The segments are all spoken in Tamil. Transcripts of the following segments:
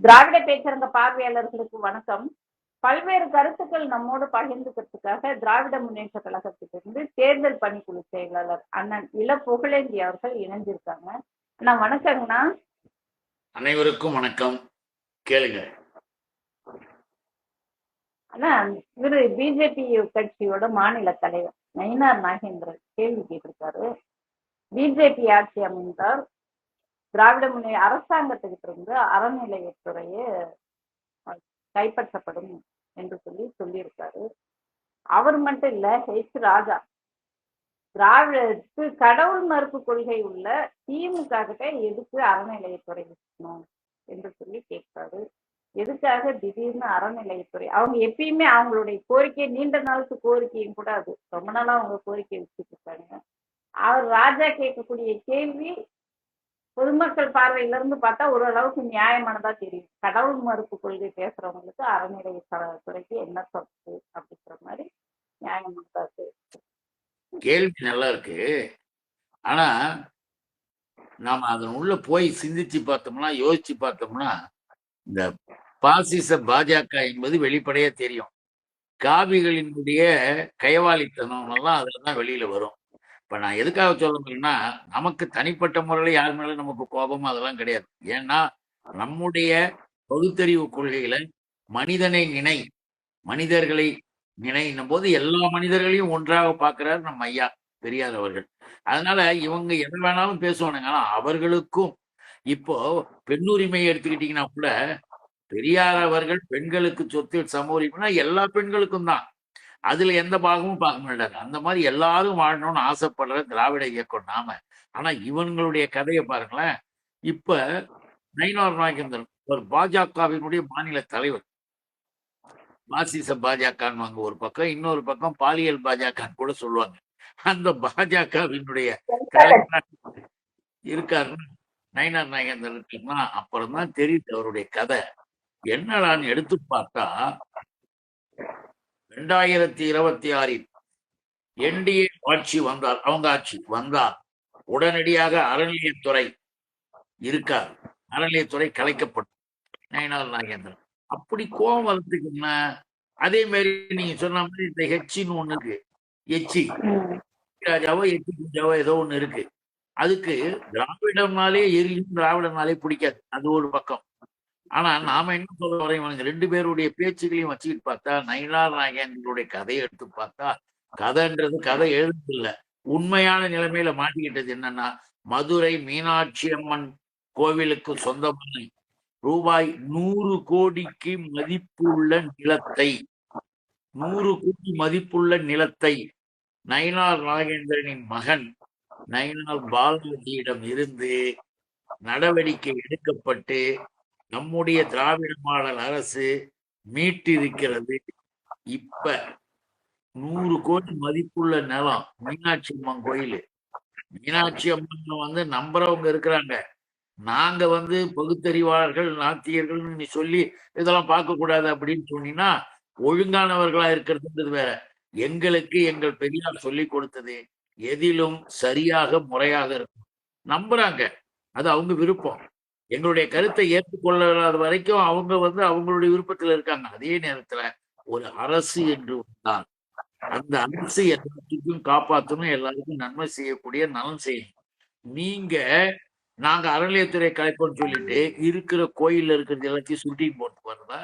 திராவிட பேச்சரங்க பார்வையாளர்களுக்கு வணக்கம். பல்வேறு கருத்துக்கள் நம்மோடு பகிர்ந்துக்கிறதுக்காக திராவிட முன்னேற்ற கழகத்திலிருந்து தேர்தல் பணிக்குழு செயலாளர் அண்ணன் இள புகழேந்தி அவர்கள் இணைஞ்சிருக்காங்க. அண்ணா வணக்கங்கண்ணா. அனைவருக்கும் வணக்கம். கேளுங்க. அண்ணா இவரு பிஜேபி கட்சியோட மாநில தலைவர். நயினார் நாகேந்திரன் கேள்வி கேட்டிருக்காரு. பிஜேபி ஆட்சி அமைந்தால் திராவிட முன்னே அரசாங்கத்துக்கிட்ட இருந்து அறநிலையத்துறையே கைப்பற்றப்படும் என்று சொல்லி சொல்லியிருக்காரு. அவர் மட்டும் இல்ல ஹெச் ராஜா. திராவிடத்து கடவுள் மறுப்பு கொள்கை உள்ள திமுக கிட்ட எதுக்கு அறநிலையத்துறை இருக்கணும் என்று சொல்லி கேட்பாரு. எதுக்காக திடீர்னு அறநிலையத்துறை? அவங்க எப்பயுமே அவங்களுடைய கோரிக்கை நீண்ட நாளுக்கு கோரிக்கையும் கூட அது. ரொம்ப நாளா அவங்க கோரிக்கை வச்சுட்டு இருக்காங்க. அவர் ராஜா கேட்கக்கூடிய கேள்வி பொதுமக்கள் பார்வையில இருந்து பார்த்தா ஓரளவுக்கு நியாயமானதா தெரியும். கடவுள் மறுப்பு கொள்கை பேசுறவங்களுக்கு அறநிலையத்துறைக்கு என்ன தப்பு அப்படிங்கிற மாதிரி நியாயமானதா தெரியும். கேள்வி நல்லா இருக்கு. ஆனா நாம அதன் உள்ள போய் சிந்திச்சு பார்த்தோம்னா யோசிச்சு பார்த்தோம்னா இந்த பாசிச பாஜக என்பது வெளிப்படையா தெரியும். காவிகளினுடைய கைவாளித்தனம் எல்லாம் அதுல தான் வெளியில வரும். இப்ப நான் எதுக்காக சொல்ல நமக்கு தனிப்பட்ட முறையில் யார் மேலே நமக்கு கோபம் அதெல்லாம் கிடையாது. ஏன்னா நம்முடைய பகுத்தறிவு கொள்கையில மனிதனை நினை மனிதர்களை நினைன்னும் போது எல்லா மனிதர்களையும் ஒன்றாக பார்க்கிறார் நம்ம ஐயா பெரியார் அவர்கள். அதனால இவங்க எதை வேணாலும் பேசுவானுங்க. ஆனா அவர்களுக்கும் இப்போ பெண்ணுரிமை எடுத்துக்கிட்டீங்கன்னா கூட பெரியார் அவர்கள் பெண்களுக்கு சொத்து சம உரிமைனா எல்லா பெண்களுக்கும் தான். அதுல எந்த பாகமும் பார்க்க மாட்டாரு. அந்த மாதிரி எல்லாரும் வாழணும்னு ஆசைப்படுற திராவிட இயக்கம் நாம. ஆனா இவங்களுடைய கதையை பாருங்களேன். இப்ப நயினார் நாகேந்திரன் ஒரு பாஜகவினுடைய மாநில தலைவர். மாசிச பாஜகன்னு ஒரு பக்கம் இன்னொரு பக்கம் பாலியல் பாஜகன்னு கூட சொல்லுவாங்க. அந்த பாஜகவினுடைய இருக்காருன்னு நயினார் நாகேந்திரன் அப்புறம் தான் தெரியுது அவருடைய கதை. என்னடான்னு எடுத்து பார்த்தா ரெண்டாயிரத்தி இருபத்தி ஆறில் என்டிஏ ஆட்சி வந்தார் அவங்க ஆட்சி வந்தார். உடனடியாக அறநிலையத்துறை இருக்கார் அறநிலையத்துறை கலைக்கப்படும் நயினார் நாகேந்திரன். அப்படி கோபம் வளர்த்துக்கு என்ன? அதே மாதிரி நீங்க சொன்ன மாதிரி இந்த ஹெச்சின்னு ஒண்ணு இருக்கு. எச்சி ராஜாவோ எச்சி பூஜாவோ ஏதோ ஒண்ணு இருக்கு. அதுக்கு திராவிடம்னாலே எரியும் திராவிடம்னாலே பிடிக்காது. அது ஒரு பக்கம். ஆனா நாம என்ன சொல்ல வரையும் ரெண்டு பேருடைய பேச்சுகளையும் வச்சுக்கிட்டு பார்த்தா நயினார் நாகேந்திரனுடைய கதையை எடுத்து பார்த்தா கதைன்றது கதை எழுதுல உண்மையான நிலைமையில மாட்டிக்கிட்டது என்னன்னா மதுரை மீனாட்சி அம்மன் கோவிலுக்கு சொந்தமான ரூபாய் நூறு கோடிக்கு மதிப்புள்ள நிலத்தை நூறு கோடி மதிப்புள்ள நிலத்தை நயினார் நாகேந்திரனின் மகன் நயினார் பாலாஜியிடம் இருந்து நடவடிக்கை எடுக்கப்பட்டு நம்முடைய திராவிட மாடல் அரசு மீட்டிருக்கிறது இப்ப. நூறு கோடி மதிப்புள்ள நிலம் மீனாட்சி அம்மன் கோயில். மீனாட்சி அம்மன் வந்து நம்புறவங்க இருக்கிறாங்க. நாங்க வந்து பகுத்தறிவாளர்கள் நாத்தியர்கள்னு நீ சொல்லி இதெல்லாம் பார்க்க கூடாது அப்படின்னு சொன்னீங்கன்னா ஒழுங்கானவர்களா இருக்கிறதுன்றது வேற. எங்களுக்கு எங்கள் பெரியார் சொல்லி கொடுத்தது எதிலும் சரியாக முறையாக இருக்கும். நம்புறாங்க. அது அவங்க விருப்பம். எங்களுடைய கருத்தை ஏற்றுக்கொள்ளாத வரைக்கும் அவங்க வந்து அவங்களுடைய விருப்பத்துல இருக்காங்க. அதே நேரத்துல ஒரு அரசு என்று வந்தால் அந்த அரசு எல்லாத்துக்கும் காப்பாற்றணும் எல்லாருக்கும் நன்மை செய்யக்கூடிய நலம் செய்யணும். நீங்க நாங்க அறநிலையத்துறை கலைப்போம்னு சொல்லிட்டு இருக்கிற கோயில்ல இருக்கிறது எல்லாத்தையும் சுருட்டின்னு போட்டு போறதா?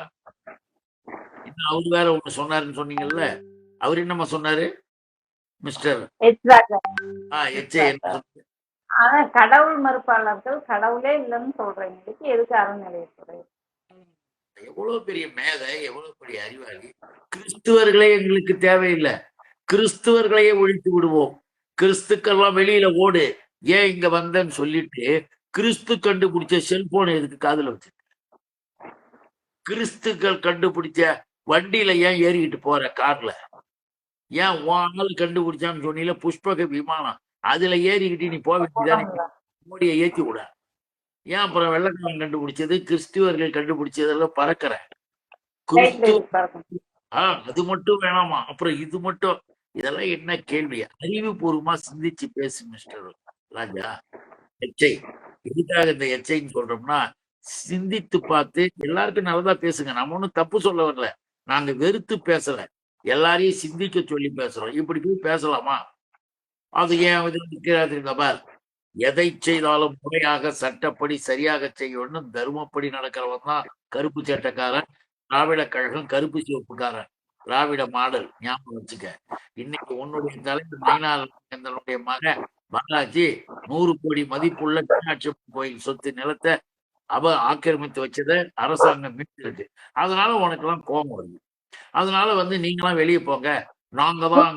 இன்னும் அவர் வேற ஒண்ணு சொன்னாருன்னு சொன்னீங்கல்ல? அவர் என்னம்மா சொன்னாரு? மிஸ்டர்? எச் ராஜா ஆ எச்ஏ என்ன சொன்னாரு? ஆனா கடவுள் மறுப்பாளர்கள் கடவுளே இல்லைன்னு சொல்றவங்களுக்கு எதுக்கு அறநிலையத்துறை? எவ்வளவு பெரிய மேதை எவ்வளவு பெரிய அறிவாளி. கிறிஸ்துவர்களே எங்களுக்கு தேவையில்லை. கிறிஸ்துவர்களையே ஒழித்து விடுவோம். கிறிஸ்துக்கெல்லாம் வெளியில ஓடு. ஏன் இங்க வந்தேன்னு சொல்லிட்டு கிறிஸ்து கண்டுபிடிச்ச செல்போனை எதுக்கு காதுல வச்சு கிறிஸ்துக்கள் கண்டுபிடிச்ச வண்டியில ஏன் ஏறிக்கிட்டு போற கார்ல? ஏன் உன் ஆள் கண்டுபிடிச்சான்னு சொன்னீங்க புஷ்பக விமானம். அதுல ஏறிக்கிட்டு நீ போக வேண்டியதானே மோடியை ஏத்தி விட. ஏன் அப்புறம் வெள்ளக்காரன் கண்டுபிடிச்சது? கிறிஸ்துவர்கள் கண்டுபிடிச்சதெல்லாம் பறக்கிற. கிறிஸ்து ஆஹ் அது மட்டும் வேணாமா? அப்புறம் இது மட்டும். இதெல்லாம் என்ன கேள்வி? அறிவுபூர்வமா சிந்திச்சு பேசு மிஸ்டர் ராஜா. எச்சை. எதுக்காக இந்த எச்சைன்னு சொல்றோம்னா சிந்தித்து பார்த்து எல்லாருக்கும் நல்லதா பேசுங்க. நம்ம ஒண்ணும் தப்பு சொல்ல வரல. நாங்க வெறுத்து பேசல. எல்லாரையும் சிந்திக்க சொல்லி பேசுறோம். இப்படி போய் பேசலாமா? அது ஏன் இது இந்த பார்? எதை செய்தாலும் முறையாக சட்டப்படி சரியாக செய்யணும் தர்மப்படி நடக்கிறவன் தான் கருப்பு சட்டக்காரன் திராவிட கழகம் கருப்பு சிவப்புக்காரன். திராவிட மாடல் ஞாபகம் வச்சுக்க. இன்னைக்கு உன்னுடைய தலைவர் நயினாருடைய மகன் பாலாஜி நூறு கோடி மதிப்புள்ள மீனாட்சி கோயில் சொத்து நிலத்தை அவ ஆக்கிரமித்து வச்சதை அரசாங்கம் மீட்டிருக்கு. அதனால உனக்கு எல்லாம் கோபம் வருது. அதனால வந்து நீங்களாம் வெளியே போங்க. நாங்க தான்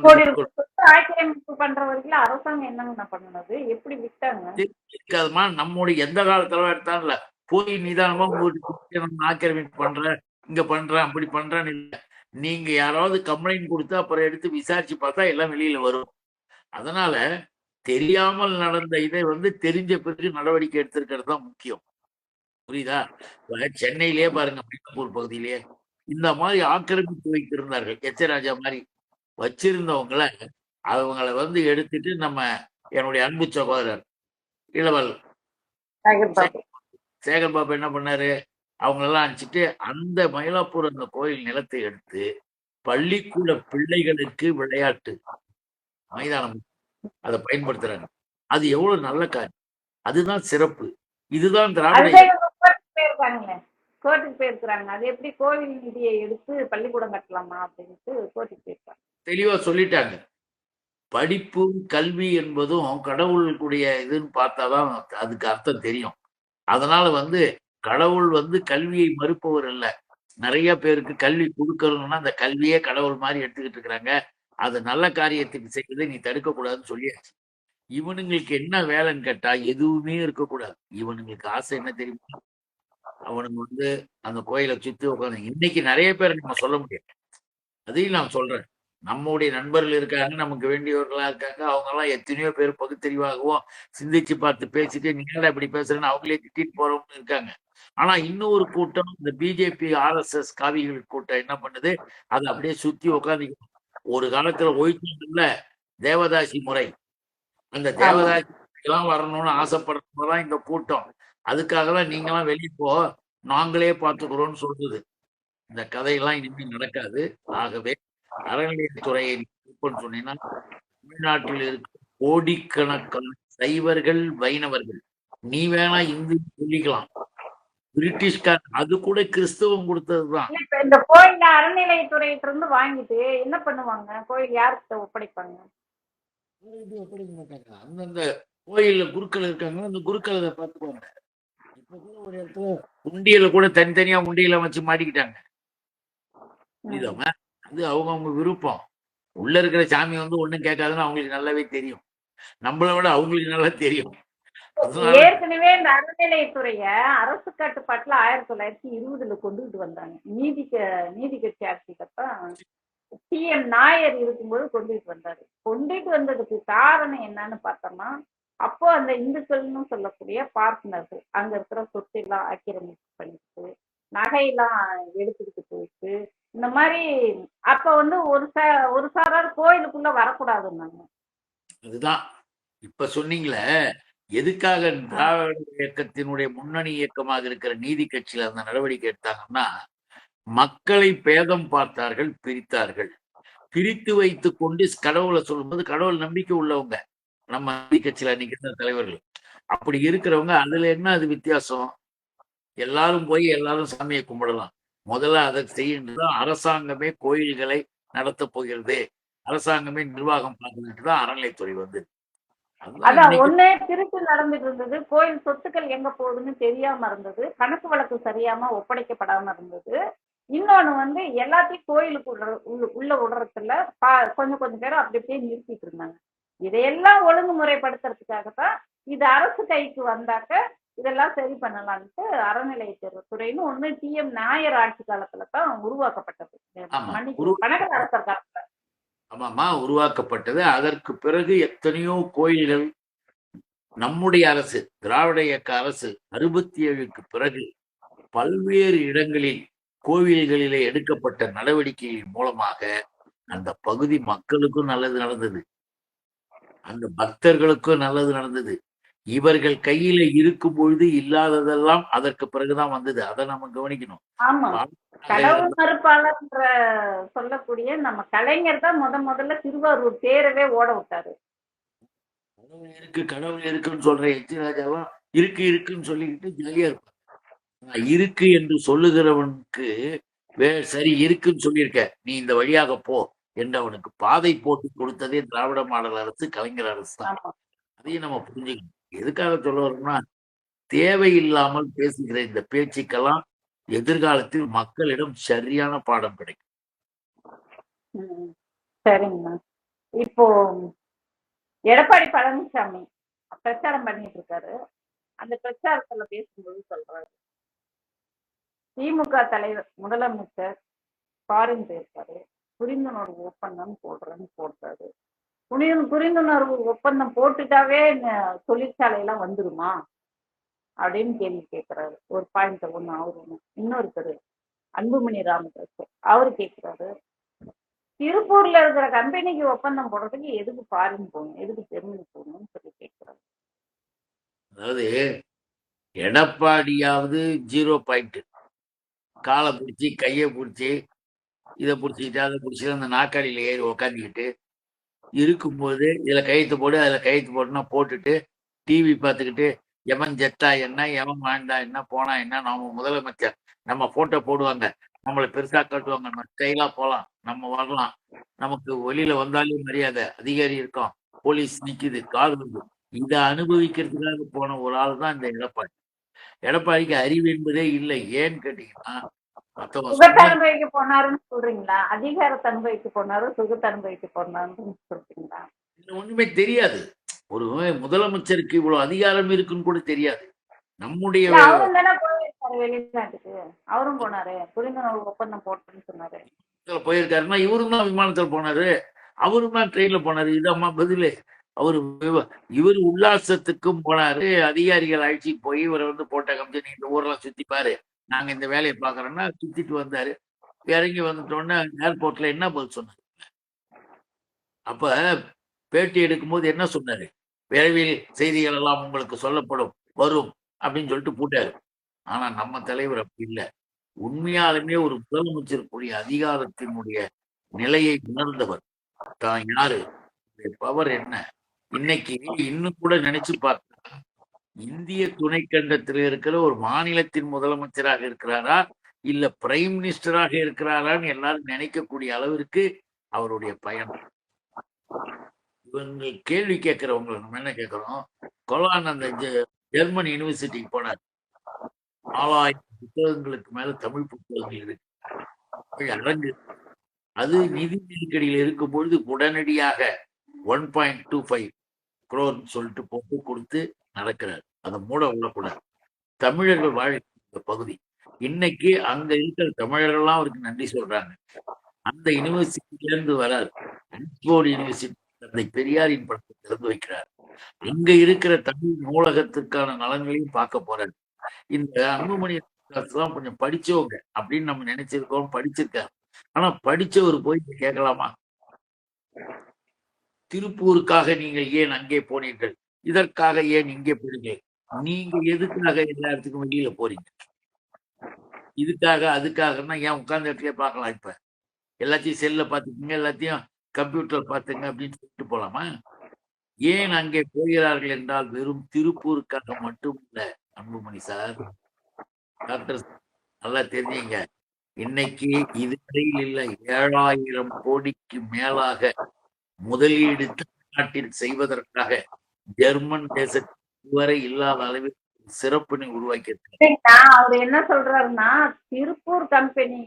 அங்க ஆக்கிரமிப்பு பண்ற அரசாங்கம் என்னங்க பண்ணுனது? எப்படி விட்டாங்க? இருக்காதுமா நம்முடைய எந்த காலத்துல எடுத்தாலும் இல்ல போய் நிதானமா உங்களுக்கு ஆக்கிரமிப்பு பண்றேன் இங்க பண்றேன் அப்படி பண்றேன்னு இல்ல. நீங்க யாராவது கம்ப்ளைண்ட் கொடுத்து அப்புறம் எடுத்து விசாரிச்சு பார்த்தா எல்லாம் வெளியில வரும். அதனால தெரியாமல் நடந்த இதை வந்து தெரிஞ்ச பிறகு நடவடிக்கை எடுத்திருக்கிறது தான் முக்கியம். புரியுதா? சென்னையிலேயே பாருங்க மயிலாப்பூர் பகுதியிலேயே இந்த மாதிரி ஆக்கிரமித்து வைத்திருந்தார்கள். எச்ச ராஜா மாதிரி வச்சிருந்தவங்கள அவங்கள வந்து எடுத்துட்டு நம்ம என்னுடைய அன்பு சகோதரர் இளவல். சேகர் பாபு. என்ன பண்ணாரு? அவங்களெல்லாம் அனுப்பிச்சிட்டு அந்த மயிலாப்பூர் அந்த கோயில் நிலத்தை எடுத்து பள்ளிக்கூட பிள்ளைகளுக்கு விளையாட்டு மைதானம் அதை பயன்படுத்துறாங்க. அது எவ்வளவு நல்ல காரியம். அதுதான் சிறப்பு. இதுதான் திராவிட கோர்ட்டுக்கு போயிருக்காங்களே கோர்ட்டுக்கு போயிருக்கிறாங்க அது எப்படி கோவில் நிதியை எடுத்து பள்ளிக்கூடம் கட்டலாமா அப்படின்ட்டு கோர்ட்டுக்கு போயிருக்காங்க. தெளிவா சொல்லிட்டாங்க. படிப்பு கல்வி என்பதும் கடவுளுக்குடைய இதுன்னு பார்த்தாதான் அதுக்கு அர்த்தம் தெரியும். அதனால வந்து கடவுள் வந்து கல்வியை மறுப்பவர் இல்ல. நிறைய பேருக்கு கல்வி கொடுக்கணும்னா அந்த கல்வியே கடவுள் மாதிரி எடுத்துக்கிட்டு இருக்கிறாங்க. அது நல்ல காரியத்துக்கு செய்யறதை நீ தடுக்கக்கூடாதுன்னு சொல்லியாச்சு. இவனுங்களுக்கு என்ன வேலைன்னு கேட்டா எதுவுமே இருக்கக்கூடாது. இவனுங்களுக்கு ஆசை என்ன தெரியுமா? அவனுங்க வந்து அந்த கோயிலை சுத்தி உட்காந்து இன்னைக்கு நிறைய பேர் நம்ம சொல்ல முடியாது. அதையும் நான் சொல்றேன். நம்முடைய நண்பர்கள் இருக்காங்க நமக்கு வேண்டியவர்களா இருக்காங்க. அவங்க எல்லாம் எத்தனையோ பேர் பகுத்தறிவாகவும் சிந்திச்சு பார்த்து பேசிட்டு நீங்க இப்படி பேசுறேன்னு அவங்களே திட்டிட்டு போறவங்க இருக்காங்க. ஆனா இன்னொரு கூட்டம் இந்த பிஜேபி ஆர்எஸ்எஸ் காவிகள் கூட்டம் என்ன பண்ணுது? அதை அப்படியே சுத்தி உட்காந்து ஒரு காலத்துல ஒழிச்சுல தேவதாசி முறை. அந்த தேவதாசி எல்லாம் வரணும்னு ஆசைப்படுறவங்கதான் இந்த கூட்டம். அதுக்காக தான் நீங்களாம் வெளியே போ நாங்களே பார்த்துக்கிறோம்னு சொல்றது. இந்த கதையெல்லாம் இனிமேல் நடக்காது. ஆகவே அறநிலையத்துறையை சொன்னீங்கன்னா தமிழ்நாட்டில் இருக்க கோடிக்கணக்கான சைவர்கள் வைணவர்கள். நீ வேணா இந்து சொல்லிக்கலாம். பிரிட்டிஷ்கார் அது கூட கிறிஸ்தவம் கொடுத்ததுதான். இந்த கோயில அறநிலையத்துறையிட்ட இருந்து வாங்கிட்டு என்ன பண்ணுவாங்க? கோயில் யார்கிட்ட ஒப்படைப்பாங்க? ஒப்படைக்க மாட்டாங்க அந்தந்த கோயில்ல குருக்கள் இருக்காங்க அந்த குருக்கள் அதை பார்த்துக்குவாங்க இப்ப கூட ஒரு இடத்துல உண்டியல கூட தனித்தனியா உண்டியல வச்சு மாட்டிக்கிட்டாங்க. புரியுதாம அது அவங்கவுங்க அவங்க விருப்பம். உள்ள இருக்கிற சாமி வந்து ஒண்ணும் கேட்காதுன்னு அவங்களுக்கு நல்லாவே தெரியும். நம்மளை விட அவங்களுக்கு நல்லா தெரியும். ஏற்கனவே இந்த அறநிலையத்துறைய அரசு கட்டுப்பாட்டுல ஆயிரத்தி தொள்ளாயிரத்தி இருபதுல கொண்டுகிட்டு வந்தாங்க. நீதி க- நீதி கட்சி ஆட்சிக்கப்ப டி எம் நாயர் இருக்கும்போது கொண்டுகிட்டு வந்தாரு. கொண்டுட்டு வந்ததுக்கு காரணம் என்னன்னு பார்த்தோம்னா அப்போ அந்த இந்துக்கள்னு சொல்லக்கூடிய பார்ட்னர்கள் அங்க இருக்கிற சொத்தெல்லாம் ஆக்கிரமிப்பு பண்ணிட்டு நகையெல்லாம் எடுத்துக்கிட்டு போயிட்டு இந்த மாதிரி அப்ப வந்து ஒரு சா ஒரு சாரார் கோயிலுக்குள்ள வரக்கூடாதுன்னாங்க. அதுதான். இப்ப சொன்னீங்களே எதுக்காக திராவிட இயக்கத்தினுடைய முன்னணி இயக்கமாக இருக்கிற நீதி கட்சியில அந்த நடவடிக்கை எடுத்தாங்கன்னா மக்களை பேதம் பார்த்தார்கள் பிரித்தார்கள். பிரித்து வைத்து கொண்டு கடவுளை சொல்லும்போது கடவுள் நம்பிக்கை உள்ளவங்க. நம்ம நீதி கட்சியில நிக்கிற தலைவர்கள். அப்படி இருக்கிறவங்க அதுல என்ன அது வித்தியாசம்? எல்லாரும் போய் எல்லாரும் சாமியை கும்பிடலாம். முதல்ல அதை செய்யணும் அரசாங்கமே கோயில்களை நடத்த போகிறது. அரசாங்கமே நிர்வாகம் பார்க்கணுட்டு தான் அறநிலைத்துறை வந்து அதான் ஒண்ணு திருட்டு நடந்துட்டு இருந்தது கோயில் சொத்துக்கள் எங்க போகுதுன்னு தெரியாம இருந்தது. கணக்கு வழக்கு சரியாம ஒப்படைக்கப்படாம இருந்தது. இன்னொன்னு வந்து எல்லாத்தையும் கோயிலுக்கு உள்ள உள்ள- விடுறதுல பா- கொஞ்சம் கொஞ்சம் பேர் அப்படி அப்படியே நிறுத்திட்டு இருந்தாங்க. இதையெல்லாம் ஒழுங்குமுறைப்படுத்துறதுக்காகத்தான் இது அரசு கைக்கு வந்தாக்க இதெல்லாம் சரி பண்ணலாம்ட்டு அறநிலையத்துறைன்னு ஒண்ணு டி எம் நாயர் ஆட்சி காலத்துல தான் உருவாக்கப்பட்டது. கனகர் அரசர் காலத்துல. ஆமாமா உருவாக்கப்பட்டது. அதற்கு பிறகு எத்தனையோ கோயில்கள் நம்முடைய அரசு திராவிட இயக்க அரசு அறுபத்தி ஏழுக்கு பிறகு பல்வேறு இடங்களில் கோவில்களிலே எடுக்கப்பட்ட நடவடிக்கைகளின் மூலமாக அந்த பகுதி மக்களுக்கும் நல்லது நடந்தது. அந்த பக்தர்களுக்கும் நல்லது நடந்தது. இவர்கள் கையில இருக்கும் பொழுது இல்லாததெல்லாம் அதற்கு பிறகுதான் வந்தது. அதை நம்ம கவனிக்கணும். கடவுள் மறுப்பாளர்ன்ற சொல்லக்கூடிய நம்ம கலைஞர் தான் முத முதல்ல திருவாரூர் தேரவே ஓட விட்டாரு. கடவுள் இருக்கு கடவுள் இருக்குன்னு சொல்ற எச் ராஜாவா இருக்கு இருக்குன்னு சொல்லிக்கிட்டு ஜாலியா இருப்பான் இருக்கு என்று சொல்லுகிறவனுக்கு வே சரி இருக்குன்னு சொல்லியிருக்க. நீ இந்த வழியாக போ என்று அவனுக்கு பாதை போட்டு கொடுத்ததே திராவிட மாடல் அரசு கலைஞர் அரசு தான். அதையும் நம்ம புரிஞ்சுக்கணும். எதுக்காக சொல்ல வரோம்னா தேவையில்லாமல் பேசுகிற இந்த பேச்சுக்கெல்லாம் எதிர்காலத்தில் மக்களிடம் சரியான பாடம் கிடைக்கும். சரிங்கண்ணா இப்போ எடப்பாடி பழனிசாமி பிரச்சாரம் பண்ணிட்டு இருக்காரு அந்த பிரச்சாரத்துல பேசும்போது சொல்றாரு. திமுக தலைவர் முதலமைச்சர் பாரின் போயிருக்காரு புரிந்துணர்வு ஒப்பந்தம் போடுறேன்னு போடுறாரு புரிந்து புரிந்துணர்வு ஒப்பந்தம் போட்டுட்டாவே தொழிற்சாலை எல்லாம் வந்துருமா? அப்படின்னு கேள்வி கேட்கிறாரு ஒரு பாயிண்ட் ஒண்ணு அவரு ஒண்ணு இன்னொருத்தர் அன்புமணி ராமதாஸ் அவரு கேட்கிறாரு திருப்பூர்ல இருக்கிற கம்பெனிக்கு ஒப்பந்தம் போடுறதுக்கு எதுக்கு ஃபாரின் போகணும்? எதுக்கு ஜெர்மனி போகணும்னு சொல்லி கேட்கிறாரு அதாவது எடப்பாடியாவது ஜீரோ பாயிண்ட் காலை பிடிச்சி கையை பிடிச்சி இதை பிடிச்சிக்கிட்டு அதை பிடிச்சி அந்த நாற்காலியில ஏறி உக்காந்துக்கிட்டு இருக்கும்போது இதுல கையெழுத்து போடு அதுல கையெழுத்து போடுனா போட்டுட்டு டிவி பார்த்துக்கிட்டு எவன் ஜெத்தா என்ன எவன் வாழ்ந்தா என்ன போனா என்ன? நம்ம முதலமைச்சர் நம்ம போட்டோ போடுவாங்க. நம்மளை பெருசா காட்டுவாங்க. நம்ம ஸ்டைலா போகலாம் நம்ம வரலாம். நமக்கு வெளியில வந்தாலே மரியாதை அதிகாரி இருக்கோம். போலீஸ் நிக்குது கார் இதை அனுபவிக்கிறதுக்காக போன ஒரு ஆள் தான் இந்த எடப்பாடி. எடப்பாடிக்கு அறிவு என்பதே இல்லை. ஏன்னு கேட்டீங்கன்னா சுகத்தை அனுபவிக்க போனாருன்னு சொல்றீங்களா? அதிகாரத்தை அனுபவிக்க போனாரு சுகத்தை அனுபவிக்க போனாருன்னு சொல்றீங்களா? ஒண்ணுமே தெரியாது. ஒரு முதலமைச்சருக்கு இவ்வளவு அதிகாரம் இருக்குன்னு கூட தெரியாது. நம்முடைய அவரும் போனாரு. புரிந்துணர்வு ஒப்பந்தம் போட்டேன்னு சொன்னாரு. போயிருக்காருன்னா இவரும் தான் விமானத்துல போனாரு. அவரும் தான் ட்ரெயின்ல போனாரு. இதாம்மா பதிலு. அவரு இவர் உல்லாசத்துக்கும் போனாரு. அதிகாரிகள் அழைச்சிட்டு போய் இவரை வந்து போட்ட நீ இந்த ஊரெல்லாம் சுத்தி பாரு நாங்க இந்த வேலையை பாக்குறோம்னா சுத்திட்டு வந்தாரு. இறங்கி வந்துட்டோன்னே ஏர்போர்ட்ல என்ன பதில் சொன்னாரு? அப்ப பேட்டி எடுக்கும்போது என்ன சொன்னாரு? விரைவில் செய்திகள் எல்லாம் உங்களுக்கு சொல்லப்படும் வரும் அப்படின்னு சொல்லிட்டு போட்டாரு. ஆனா நம்ம தலைவர் அப்படி இல்லை. உண்மையாலுமே ஒரு முதலமைச்சருக்குரிய அதிகாரத்தினுடைய நிலையை உணர்ந்தவர் தான் யாரு? பவர் என்ன? இன்னைக்கு இன்னும் கூட நினைச்சு பார்த்தா இந்திய துணைக்கண்டத்தில் இருக்கிற ஒரு மாநிலத்தின் முதலமைச்சராக இருக்கிறாரா? இல்ல பிரைம் மினிஸ்டராக இருக்கிறாரான்னு எல்லாரும் நினைக்கக்கூடிய அளவிற்கு அவருடைய பயணம் இவங்க கேள்வி கேட்கிறவங்களை நம்ம என்ன கேட்கிறோம்? கொலான் அந்த ஜெர்மன் யூனிவர்சிட்டிக்கு போனார். நாலாயிரம் புத்தகங்களுக்கு மேல தமிழ் புத்தகங்கள் இருக்கு. அரங்கு அது நிதி நெருக்கடியில் இருக்கும் பொழுது உடனடியாக one point two five crore சொல்லிட்டு போட்டு கொடுத்து நடக்கிறார். அதை மூட விடக்கூடாது தமிழர்கள் வாழ்க்கை பகுதி. இன்னைக்கு அங்க இருக்கிற தமிழர்கள்லாம் அவருக்கு நன்றி சொல்றாங்க. அந்த யூனிவர்சிட்டியிலிருந்து வரார். ஆக்ஸ்போர்ட் யூனிவர்சிட்டி தந்தை பெரியாரின் படத்தை திறந்து வைக்கிறார். அங்க இருக்கிற தமிழ் நூலகத்துக்கான நலன்களையும் பார்க்க போறாரு. இந்த அன்புமணி தான் கொஞ்சம் படிச்சவங்க அப்படின்னு நம்ம நினைச்சிருக்கோம் படிச்சிருக்காரு. ஆனா படிச்சவர் போய் கேட்கலாமா? திருப்பூருக்காக நீங்கள் ஏன் அங்கே போனீர்கள்? இதற்காக ஏன் இங்கே போறீங்க நீங்க எதுக்காக எல்லா இடத்துக்கும் வெளியில போறீங்க? இதுக்காக அதுக்காகன்னா ஏன் உட்கார்ந்த இடத்துல பார்க்கலாம் இப்ப? எல்லாத்தையும் செல்ல பாத்துக்கீங்க எல்லாத்தையும் கம்ப்யூட்டர் பாத்துங்க அப்படின்னு சொல்லிட்டு போலாமா? ஏன் அங்கே போகிறார்கள் என்றால் வெறும் திருப்பூருக்காக மட்டும் இல்ல அன்புமணி சார். டாக்டர் நல்லா தெரிஞ்சீங்க. இன்னைக்கு இதுவரையில் இல்லை. ஏழாயிரம் கோடிக்கு மேலாக முதலீடு தமிழ்நாட்டில் செய்வதற்காக ஜெர்மன் தேசத்தில் இதுவரை இல்லாத அளவில் சிறப்பினை உருவாக்கி அவர் என்ன சொல்றாருன்னா திருப்பூர் கம்பெனி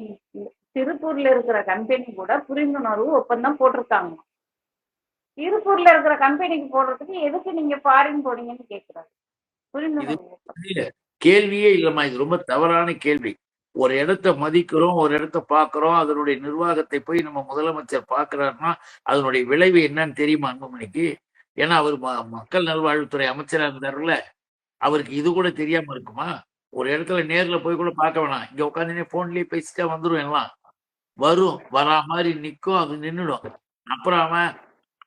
திருப்பூர்ல இருக்கிற கம்பெனி கூட புரிந்துணர்வு ஒப்பந்தம் போட்டிருக்காங்க. திருப்பூர்ல இருக்கிற கம்பெனிக்கு போடுறதுக்கு எதுக்கு நீங்க ஃபாரின் போனீங்கன்னு கேக்குறாரு. புரிந்துணர்வு கேள்வியே இல்லம்மா இது ரொம்ப தவறான கேள்வி. ஒரு இடத்த மதிக்கிறோம் ஒரு இடத்த பார்க்குறோம் அதனுடைய நிர்வாகத்தை போய் நம்ம முதலமைச்சர் பார்க்குறாருன்னா அதனுடைய விளைவு என்னன்னு தெரியுமா அன்புமணிக்கு? ஏன்னா அவர் ம- மக்கள் நல்வாழ்வுத்துறை அமைச்சராக இருந்தார்ல அவருக்கு இது கூட தெரியாம இருக்குமா? ஒரு இடத்துல நேர்ல போய் கூட பார்க்க வேணாம். இங்க உட்காந்துனே போன்லயே பேசிட்டா வந்துடும் எல்லாம். வரும் வரா மாதிரி நிக்கும் அது நின்னுடும். அப்புறம் அவன்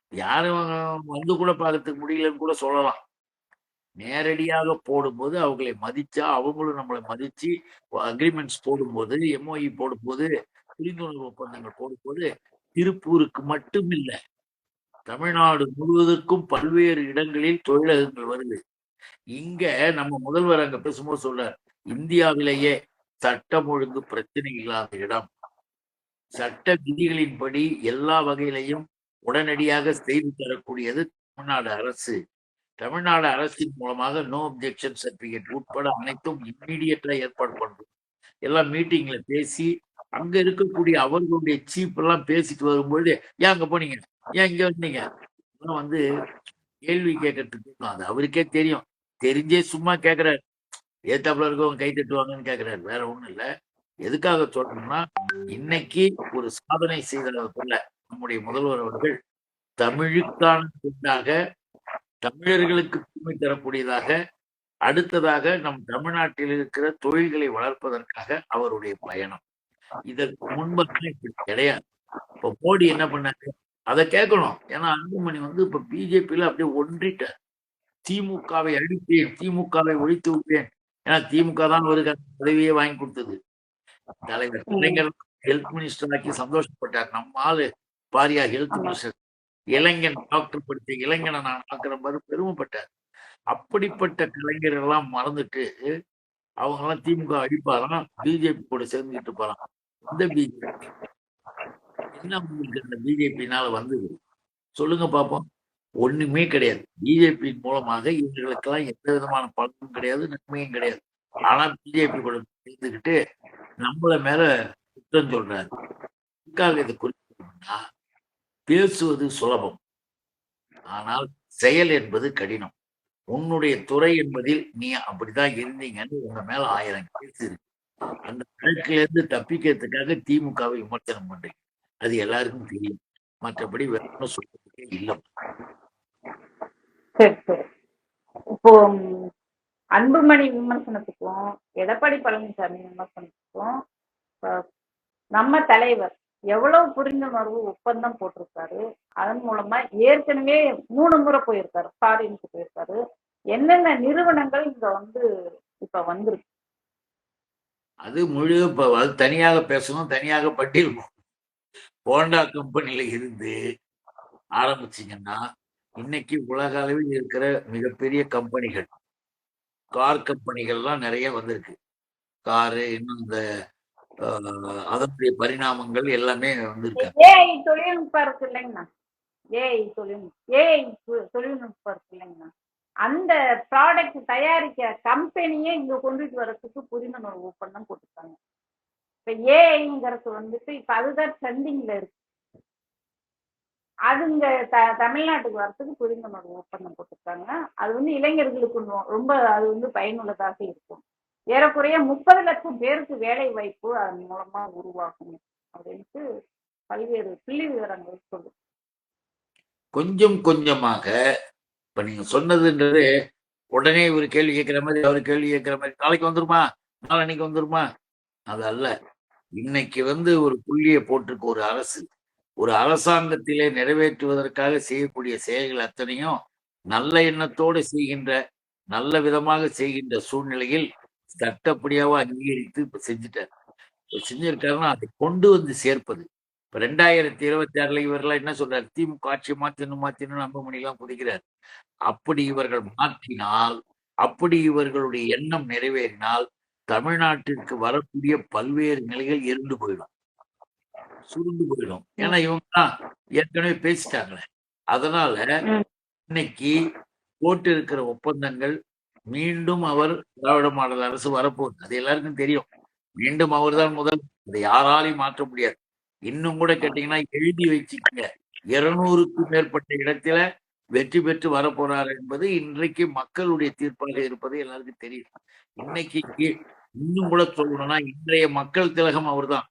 யாரும் வந்து கூட பார்க்கறதுக்கு முடியலன்னு கூட சொல்லலாம். நேரடியாக போடும்போது அவங்களை மதிச்சா அவங்களும் நம்மளை மதிச்சு அக்ரிமெண்ட்ஸ் போடும்போது எம்ஓஇ போடும்போது புரிந்துணர்வு ஒப்பந்தங்கள் போடும்போது திருப்பூருக்கு மட்டும் இல்ல தமிழ்நாடு முழுவதற்கும் பல்வேறு இடங்களில் தொழிலகங்கள் வருது. இங்க நம்ம முதல்வர் அங்க பேசும்போது சொல்றார் இந்தியாவிலேயே சட்டம் ஒழுங்கு பிரச்சனை இல்லாத இடம். சட்ட விதிகளின்படி எல்லா வகையிலையும் உடனடியாக செய்து தரக்கூடியது தமிழ்நாடு அரசு. தமிழ்நாடு அரசின் மூலமாக நோ அப்ஜெக்ஷன் சர்டிபிகேட் உட்பட அனைத்தும் இம்மீடியட்டா ஏற்பாடு பண்றோம். எல்லாம் மீட்டிங்ல பேசி அங்க இருக்கக்கூடிய அவர்களுடைய சீப் எல்லாம் பேசிட்டு வரும்பொழுது ஏன் அங்க போனீங்க? ஏன் இங்க வந்தீங்க? இதெல்லாம் வந்து கேள்வி கேட்கறதுக்கு அது அவருக்கே தெரியும். தெரிஞ்சே சும்மா கேக்குறாரு ஏத்தாப்புல இருக்கவங்க கை தட்டுவாங்கன்னு கேக்குறாரு வேற ஒண்ணும் இல்ல. எதுக்காக சொல்றோம்னா இன்னைக்கு ஒரு சாதனை செய்ததை நம்முடைய முதல்வர் அவர்கள் தமிழுக்கான துண்டாக தமிழர்களுக்கு பெருமை தரக்கூடியதாக அடுத்ததாக நம் தமிழ்நாட்டில் இருக்கிற தொழில்களை வளர்ப்பதற்காக அவருடைய பயணம். இதற்கு முன்பெல்லாம் இப்படி கிடையாது. இப்ப மோடி என்ன பண்ணாரு? அதை கேட்கணும். ஏன்னா அன்புமணி வந்து இப்ப பிஜேபியில அப்படியே ஒன்றிட்டார். திமுகவை அழிப்பேன் திமுகவை ஒழித்து விட்டேன். ஏன்னா திமுக தான் ஒரு பதவியே வாங்கி கொடுத்தது. தலைவர் கலைஞர் ஹெல்த் மினிஸ்டர் ஆக்கி சந்தோஷப்பட்டார். நம்ம ஆளு பாரியா ஹெல்த் மினிஸ்டர் இளைஞன் டாக்டர் படித்த இளைஞனை நான் ஆக்குற மாதிரி பெருமைப்பட்டார். அப்படிப்பட்ட கலைஞர்கள்லாம் மறந்துட்டு அவங்க எல்லாம் திமுக அடிப்பாராம் பிஜேபி கூட சேர்ந்துக்கிட்டு போறான். இந்த பிஜேபி என்ன உங்களுக்கு இந்த பிஜேபினால வந்தது? சொல்லுங்க பார்ப்போம் ஒண்ணுமே கிடையாது. பிஜேபி மூலமாக இவர்களுக்கெல்லாம் எந்த விதமான பலனும் கிடையாது நன்மையும் கிடையாது. ஆனா பிஜேபி கூட சேர்ந்துக்கிட்டு நம்மள மேல குற்றம் சொல்றாரு. இதுக்காக இதை குறிப்பிட்டோம்னா பேசுவது சுலபம். ஆனால் செயல் என்பது கடினம். உன்னுடைய துறை என்பதில் நீ அப்படிதான் இருந்தீங்கன்னு உங்க மேல ஆயிரம் கேஸ் இருக்கு. அந்த வழக்குல இருந்து தப்பிக்கிறதுக்காக திமுகவை விமர்சனம் பண்றீங்க. அது எல்லாருக்கும் தெரியும். மற்றபடி வேற சொல்றதுக்கே இல்லை. சரி சரி. இப்போ அன்புமணி விமர்சனத்துக்கும் எடப்பாடி பழனிசாமி விமர்சனத்துக்கும் நம்ம தலைவர் எவ்வளவு புரிந்துணர்வு ஒப்பந்தம் போட்டிருக்காரு? அதன் மூலமா ஏற்கனவே மூணு முறை போயிருக்காரு ஃபாரினுக்கு போயிருக்காரு. என்னென்ன நிறுவனங்கள் இங்க வந்து இப்ப வந்திருக்கு? அது முழு இப்ப அது தனியாக பேசணும் தனியாக பட்டியல் போண்டா ஹோண்டா கம்பெனில இருந்து ஆரம்பிச்சீங்கன்னா இன்னைக்கு உலக அளவில் இருக்கிற மிகப்பெரிய கம்பெனிகள் கார் கம்பெனிகள்லாம் நிறைய வந்திருக்கு. காரு இன்னும் இந்த அதனுடைய பரிணாமங்கள் எல்லாமே வந்திருக்கு ஏஐ தொழில்நுட்பம் இருக்கு இல்லைங்கண்ணா. ஏஐ தொழில்நுட்பம் ஏஐ தொழில்நுட்பம் இருக்கு இல்லைங்கண்ணா. அந்த ப்ராடக்ட் தயாரிக்க கம்பெனியே இங்க கொண்டுட்டு வர்றதுக்கு புரிந்துணர்வு ஒப்பந்தம் போட்டுருக்காங்க. இப்ப ஏஐங்கிறது வந்துட்டு இப்ப அதுதான் ட்ரெண்டிங்ல இருக்கு. அது இங்க த தமிழ்நாட்டுக்கு வரதுக்கு புரிந்துணர்வு ஒப்பந்தம் போட்டிருக்காங்க. அது வந்து இளைஞர்களுக்கு ரொம்ப அது வந்து பயனுள்ளதாக இருக்கும். ஏறக்குறைய முப்பது லட்சம் பேருக்கு வேலை வாய்ப்பு அதன் மூலமா உருவாகும் அப்படின்ட்டு பல்வேறு புள்ளி விவரங்கள் சொல்லு கொஞ்சம் கொஞ்சமாக இப்ப நீங்க சொன்னதுன்றது உடனே ஒரு கேள்வி கேட்கிற மாதிரி அவர் கேள்வி கேட்கிற மாதிரி நாளைக்கு வந்துருமா? நாளைக்கு வந்துருமா? அது அல்ல. இன்னைக்கு வந்து ஒரு புள்ளியை போட்டிருக்க ஒரு அரசு. ஒரு அரசாங்கத்திலே நிறைவேற்றுவதற்காக செய்யக்கூடிய செயல்கள் அத்தனையும் நல்ல எண்ணத்தோடு செய்கின்ற நல்ல விதமாக செய்கின்ற சூழ்நிலையில் சட்டப்படியாக அங்கீகரித்து இப்ப செஞ்சுட்டார். செஞ்சிருக்காருன்னா அதை கொண்டு வந்து சேர்ப்பது. இப்ப ரெண்டாயிரத்தி இருபத்தி ஆறுல இவரெல்லாம் என்ன சொல்றாரு? திமுக ஆட்சி மாத்தணும் மாத்தணும் அன்புமணி எல்லாம் குதிக்கிறார். அப்படி இவர்கள் மாற்றினால் அப்படி இவர்களுடைய எண்ணம் நிறைவேறினால் தமிழ்நாட்டிற்கு வரக்கூடிய பல்வேறு நிலைகள் இருண்டு போயிடும். சுருண்டு போயிடும். ஏன்னா இவங்க தான் ஏற்கனவே பேசிட்டாங்களே. அதனால. இன்னைக்கு போட்டு இருக்கிற ஒப்பந்தங்கள் மீண்டும் அவர் திராவிட மாடல் அரசு வரப்போகுது. அது எல்லாருக்கும் தெரியும். மீண்டும் அவர்தான் முதல். அதை யாராலையும் மாற்ற முடியாது. இன்னும் கூட கேட்டீங்கன்னா எழுதி வச்சுக்கோங்க. இருநூறுக்கும் மேற்பட்ட இடத்துல வெற்றி பெற்று வரப்போறார் என்பது இன்றைக்கு மக்களுடைய தீர்ப்பாக இருப்பது எல்லாருக்கும் தெரியும். இன்னைக்கு இன்னும் கூட சொல்லணும்னா இன்றைய மக்கள் திலகம் அவர்தான்.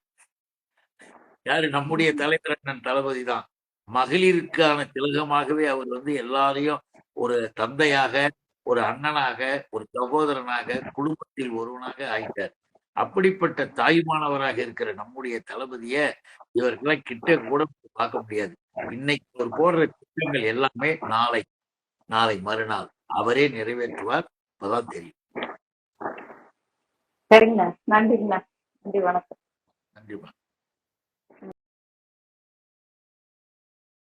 யாரு? நம்முடைய தலைவரண்ணன் தளபதி தான். மகளிருக்கான திலகமாகவே அவர் வந்து எல்லாரையும் ஒரு தந்தையாக ஒரு அண்ணனாக ஒரு சகோதரனாக குடும்பத்தில் ஒருவனாக ஆயிட்டார். அப்படிப்பட்ட தாய்மானவராக இருக்கிற நம்முடைய தளபதிய இவர்களெல்லாம் கிட்ட கூட பார்க்க முடியாது. இன்னைக்கு ஒரு போடுற திட்டங்கள் எல்லாமே நாளை நாளை மறுநாள். அவரே நிறைவேற்றுவார் அப்பதான் தெரியும். சரிங்கண்ணா நன்றிங்கண்ணா நன்றி வணக்கம். நன்றி